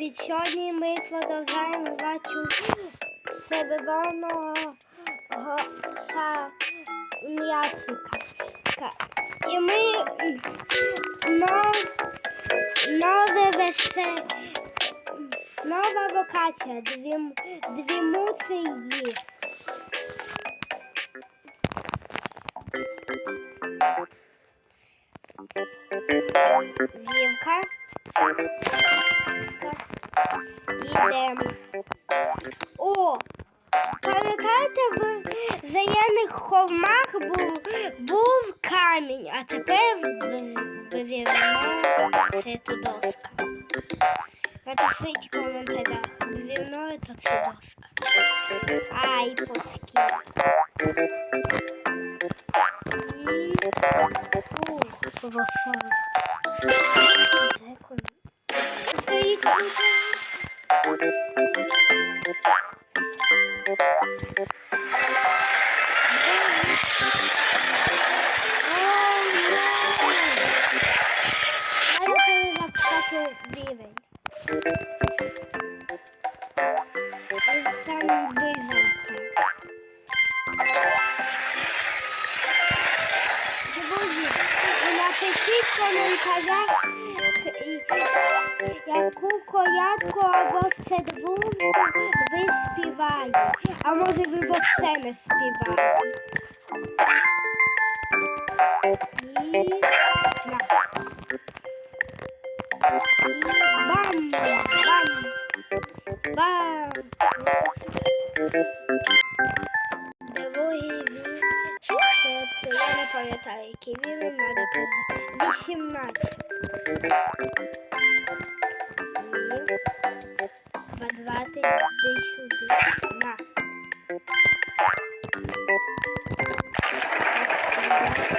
Від сьогодні ми продовжаємо грати у себевольного м'яцика. І ми нове весе, нова локація, дві, дві муці є. Зівка. Йдемо. О! Пам'ятаєте, в зелених холмах був, був камінь, а тепер вирівно це ту доска. Напишіть в коментарях, вирівно це це доска. Ай, поски. Дякую. Стоїть. Depois disso. Напишіть в коментарях, яку колядку або седву ви співаєте. А може ви взагалі не співаєте. І бам! Бам! Бам! 18. І подвати десь сюди. На. На.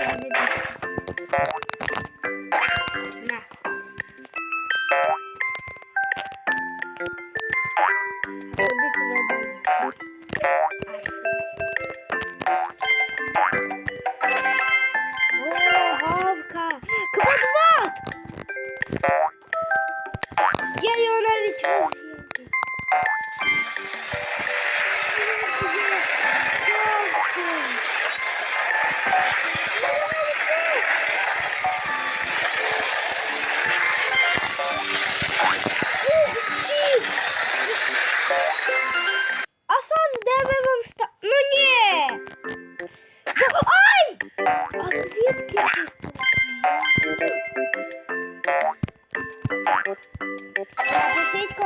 Я його навіть вивів.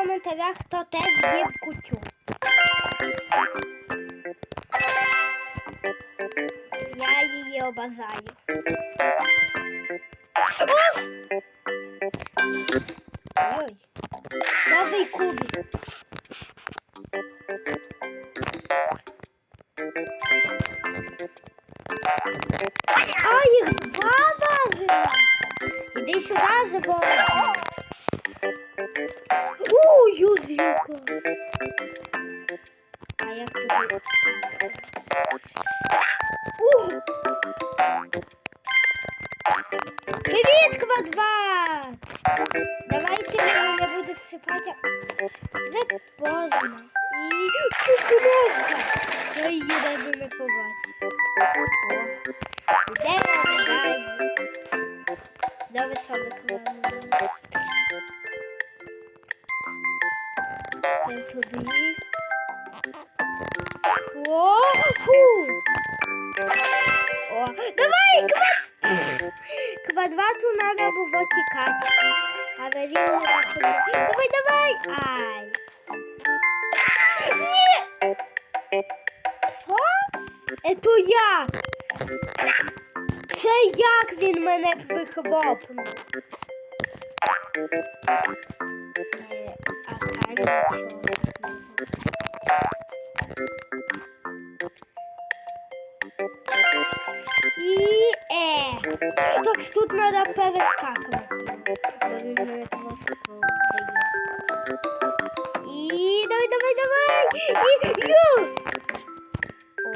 Коментарях, хто теж їв кутю. Я її обожаю. Ой. Новий кубик. А, їх два ваги. Іди сюди, забор. О, юзюка. А як тобі? О! Привіт, квадрат! Давайте я буду всипати. Вже поздно. І кукуровка. Я її навіть не побачив. О, Йдемо далі. До високого. Я давай, квад... квадрату надо було тікати. А він. Давай, давай. Ай. Ні. Що? Ето як? Це як він мене вихлопнув? Е, А камінь чого? І е. Так тут треба перескакувати. Він мене просто вб'є. І давай, давай, давай. І юс. О.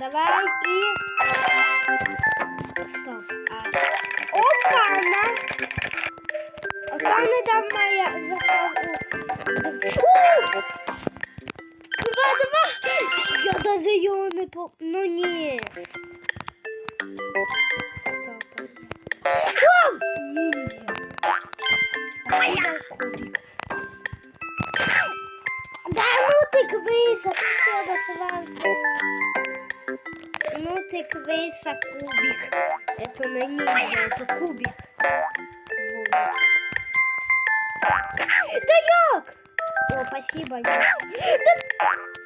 Давай і... Стоп. Покази його не Да, Ну ты Стоп. Ніндзя. Ну ты нутик висок, треба сразу. Нутик висок кубик. Это на ніндзя, это кубик. Да як? О, спасибо. Да...